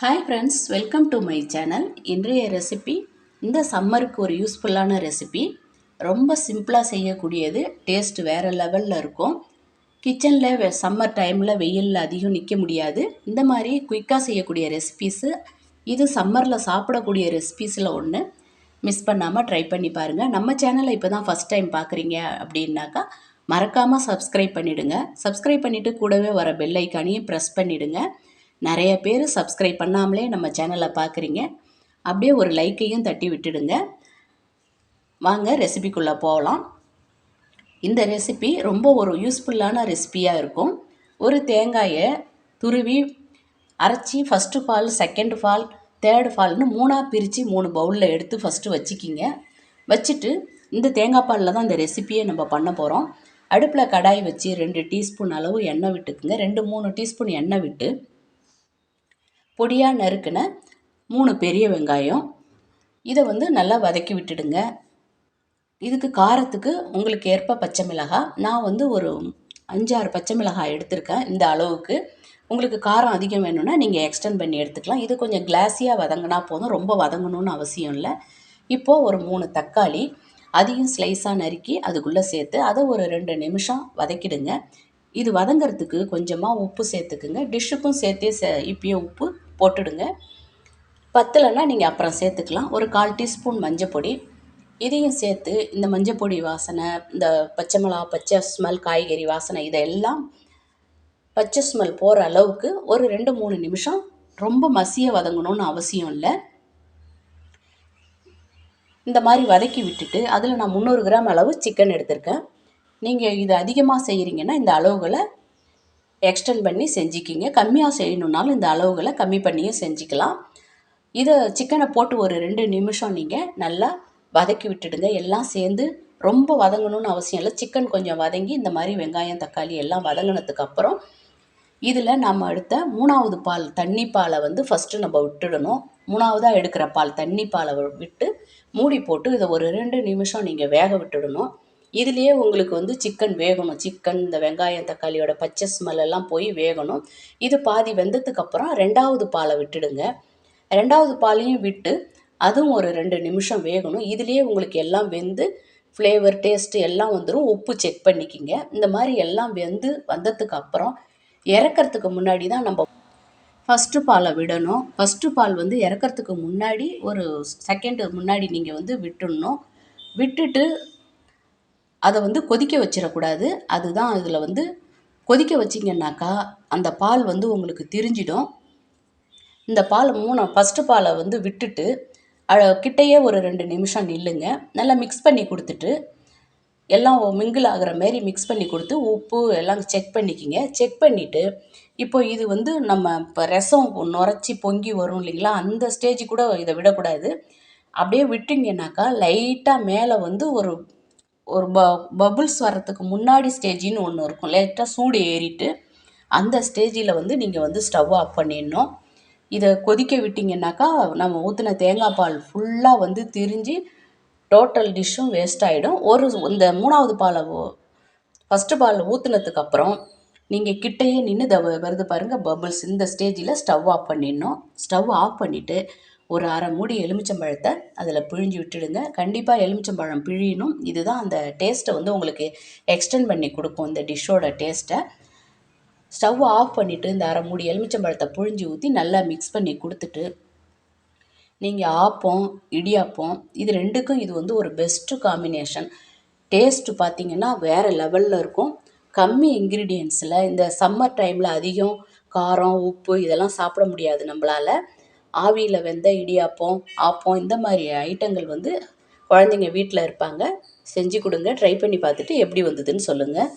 Hi friends welcome to my channel இன்றைய recipe இந்த சம்மருக்கு ஒரு யூஸ்ஃபுல்லான ரெசிபி ரொம்ப சிம்பிளாக செய்யக்கூடியது டேஸ்ட் வேறு லெவலில் இருக்கும். கிச்சனில் சம்மர் டைமில் வெயிலில் அதிகம் நிற்க முடியாது. இந்த மாதிரி குயிக்காக செய்யக்கூடிய ரெசிபீஸு இது சம்மரில் சாப்பிடக்கூடிய ரெசிபீஸில் ஒன்று மிஸ் பண்ணாமல் ட்ரை பண்ணி பாருங்கள் நம்ம சேனலை இப்போ தான் ஃபஸ்ட் டைம் பார்க்குறீங்க அப்படின்னாக்கா மறக்காமல் சப்ஸ்கிரைப் பண்ணிவிடுங்க சப்ஸ்கிரைப் பண்ணிவிட்டு கூடவே வர பெல் ஐக்கானையும் ப்ரெஸ் பண்ணிவிடுங்க நிறைய பேர் சப்ஸ்கிரைப் பண்ணாமலே நம்ம சேனலை பார்க்குறீங்க. அப்படியே ஒரு லைக்கையும் தட்டி விட்டுடுங்க. வாங்க ரெசிபிக்குள்ளே போகலாம். இந்த ரெசிபி ரொம்ப ஒரு யூஸ்ஃபுல்லான ரெசிபியாக இருக்கும். ஒரு தேங்காயை துருவி அரைச்சி first fall second fall third ஃபால்னு மூணாக பிரித்து மூணு பவுலில் எடுத்து ஃபஸ்ட்டு வச்சுக்கிங்க. வச்சுட்டு இந்த தேங்காய் பாலில் தான் இந்த ரெசிப்பியை நம்ம பண்ண போகிறோம் அடுப்பில் கடாய் வச்சு ரெண்டு டீஸ்பூன் அளவு எண்ணெய் விட்டுக்குங்க. ரெண்டு மூணு டீஸ்பூன் எண்ணெய் விட்டு பொடியாக நறுக்கின மூணு பெரிய வெங்காயம். இதை வந்து நல்லா வதக்கி விட்டுடுங்க. இதுக்கு காரத்துக்கு உங்களுக்கு ஏற்ப பச்சை மிளகாய் நான் வந்து ஒரு அஞ்சாறு பச்சை மிளகாய் எடுத்திருக்கேன் இந்த அளவுக்கு. உங்களுக்கு காரம் அதிகம் வேணும்னா நீங்கள் எக்ஸ்டெண்ட் பண்ணி எடுத்துக்கலாம். இது கொஞ்சம் கிளாஸியாக வதங்கினா போதும். ரொம்ப வதங்கணும்னு அவசியம் இல்லை. இப்போது ஒரு மூணு தக்காளி அதையும் ஸ்லைஸாக நறுக்கி அதுக்குள்ளே சேர்த்து அதை ஒரு ரெண்டு நிமிஷம் வதக்கிடுங்க. இது வதங்கிறதுக்கு கொஞ்சமாக உப்பு சேர்த்துக்குங்க. டிஷ்ஷுக்கும் சேர்த்தே சே இப்பயே உப்பு போட்டுடுங்க. பத்தலைன்னா நீங்கள் அப்புறம் சேர்த்துக்கலாம். ஒரு கால் டீஸ்பூன் மஞ்சப்பொடி இதையும் சேர்த்து இந்த மஞ்சப்பொடி வாசனை இந்த பச்சை மிளகா பச்சை ஸ்மெல் காய்கறி வாசனை இதெல்லாம் பச்சை ஸ்மெல் போகிற அளவுக்கு ஒரு ரெண்டு மூணு நிமிஷம் ரொம்ப மசிய வதங்கணும்னு அவசியம் இல்லை. இந்த மாதிரி வதக்கி விட்டுட்டு அதில் நான் முந்நூறு கிராம் அளவு சிக்கன் எடுத்திருக்கேன். நீங்கள் இது அதிகமாக செய்கிறீங்கன்னா இந்த அளவுகளை எக்ஸ்டெண்ட் பண்ணி செஞ்சுக்கிங்க. கம்மியாக செய்யணுன்னாலும் இந்த அளவுகளை கம்மி பண்ணியும் செஞ்சுக்கலாம். இதை சிக்கனை போட்டு ஒரு ரெண்டு நிமிஷம் நீங்கள் நல்லா வதக்கி விட்டுடுங்க. எல்லாம் சேர்ந்து ரொம்ப வதங்கணும்னு அவசியம் இல்லை. சிக்கன் கொஞ்சம் வதங்கி இந்த மாதிரி வெங்காயம் தக்காளி எல்லாம் வதங்கினதுக்கு அப்புறம் இதில் நம்ம அடுத்த மூணாவது பால் தண்ணி பாலை வந்து ஃபஸ்ட்டு நம்ம விட்டுடணும். மூணாவதாக எடுக்கிற பால் தண்ணி பாலை விட்டு மூடி போட்டு இதை ஒரு ரெண்டு நிமிஷம் நீங்கள் வேக விட்டுடணும். இதுலேயே உங்களுக்கு வந்து சிக்கன் வேகணும். சிக்கன் இந்த வெங்காயம் தக்காளியோட பச்சை ஸ்மெல்லாம் போய் வேகணும். இது பாதி வெந்ததுக்கப்புறம் ரெண்டாவது பாலை விட்டுடுங்க. ரெண்டாவது பாலையும் விட்டு அதுவும் ஒரு ரெண்டு நிமிஷம் வேகணும். இதுலேயே உங்களுக்கு எல்லாம் வெந்து ஃப்ளேவர் டேஸ்ட்டு எல்லாம் வந்துடும் உப்பு செக் பண்ணிக்கிங்க. இந்த மாதிரி எல்லாம் வெந்து வந்ததுக்கு அப்புறம் இறக்கிறதுக்கு முன்னாடி தான் நம்ம ஃபஸ்ட்டு பாலை விடணும். ஃபஸ்ட்டு பால் வந்து இறக்கிறதுக்கு முன்னாடி ஒரு செகண்டு முன்னாடி நீங்கள் வந்து விட்டுடணும். விட்டுட்டு அதை வந்து கொதிக்க வச்சிடக்கூடாது. அதுதான் இதில் வந்து கொதிக்க வச்சிங்கன்னாக்கா அந்த பால் வந்து உங்களுக்கு திரிஞ்சிடும். இந்த பால் மூணு ஃபஸ்ட்டு பாலை வந்து விட்டுட்டு கிட்டேயே ஒரு ரெண்டு நிமிஷம் நில்லுங்க. நல்லா மிக்ஸ் பண்ணி கொடுத்துட்டு எல்லாம் மிங்கிள் ஆகிற மாரி மிக்ஸ் பண்ணி கொடுத்து உப்பு எல்லாம் செக் பண்ணிக்கிங்க. செக் பண்ணிவிட்டு இப்போ இது வந்து நம்ம இப்போ ரசம் நுரைச்சி பொங்கி வரும் இல்லைங்களா? அந்த ஸ்டேஜ் கூட இதை விடக்கூடாது. அப்படியே விட்டிங்கனாக்கா லைட்டாக மேலே வந்து ஒரு ஒரு ப பபுள்ஸ் வர்றதுக்கு முன்னாடி ஸ்டேஜின்னு ஒன்று இருக்கும். லைட்டாக சூடு ஏறிட்டு அந்த ஸ்டேஜில் வந்து நீங்கள் வந்து ஸ்டவ் ஆஃப் பண்ணிடணும். இதை கொதிக்க விட்டிங்கனாக்கா நம்ம ஊற்றின தேங்காய் பால் ஃபுல்லாக வந்து திரிஞ்சு டோட்டல் டிஷ்ஷும் வேஸ்ட் ஆகிடும் ஒரு இந்த மூணாவது பாலை ஃபஸ்ட்டு பால் ஊற்றுனதுக்கப்புறம் நீங்கள் கிட்டேயே நின்று த வருது பாருங்கள் பபுள்ஸ் இந்த ஸ்டேஜில் ஸ்டவ் ஆஃப் பண்ணிடணும். ஸ்டவ் ஆஃப் பண்ணிவிட்டு ஒரு அரை மூடி எலுமிச்சம்பழத்தை அதில் பிழிஞ்சு விட்டுடுங்க. கண்டிப்பாக எலுமிச்சம்பழம் பிழியணும். இதுதான் அந்த டேஸ்ட்டை வந்து உங்களுக்கு எக்ஸ்டெண்ட் பண்ணி கொடுக்கும் இந்த டிஷ்ஷோட டேஸ்ட்டை ஸ்டவ் ஆஃப் பண்ணிவிட்டு இந்த அரை மூடி எலுமிச்சம்பழத்தை புழிஞ்சு ஊற்றி நல்லா மிக்ஸ் பண்ணி கொடுத்துட்டு நீங்கள் ஆப்பம் இடியாப்பம் இது ரெண்டுக்கும் இது வந்து ஒரு பெஸ்ட்டு காம்பினேஷன் டேஸ்ட்டு பார்த்திங்கன்னா வேறு லெவலில் இருக்கும். கம்மி இன்க்ரீடியன்ஸில் இந்த சம்மர் டைமில் அதிகம் காரம் உப்பு இதெல்லாம் சாப்பிட முடியாது நம்மளால். ஆவியில் வெந்த இடியாப்பம் ஆப்பம் இந்த மாதிரி ஐட்டங்கள் வந்து குழந்தைங்க வீட்டில் இருப்பாங்க. செஞ்சு கொடுங்க. ட்ரை பண்ணி பார்த்துட்டு எப்படி வந்ததுன்னு சொல்லுங்கள்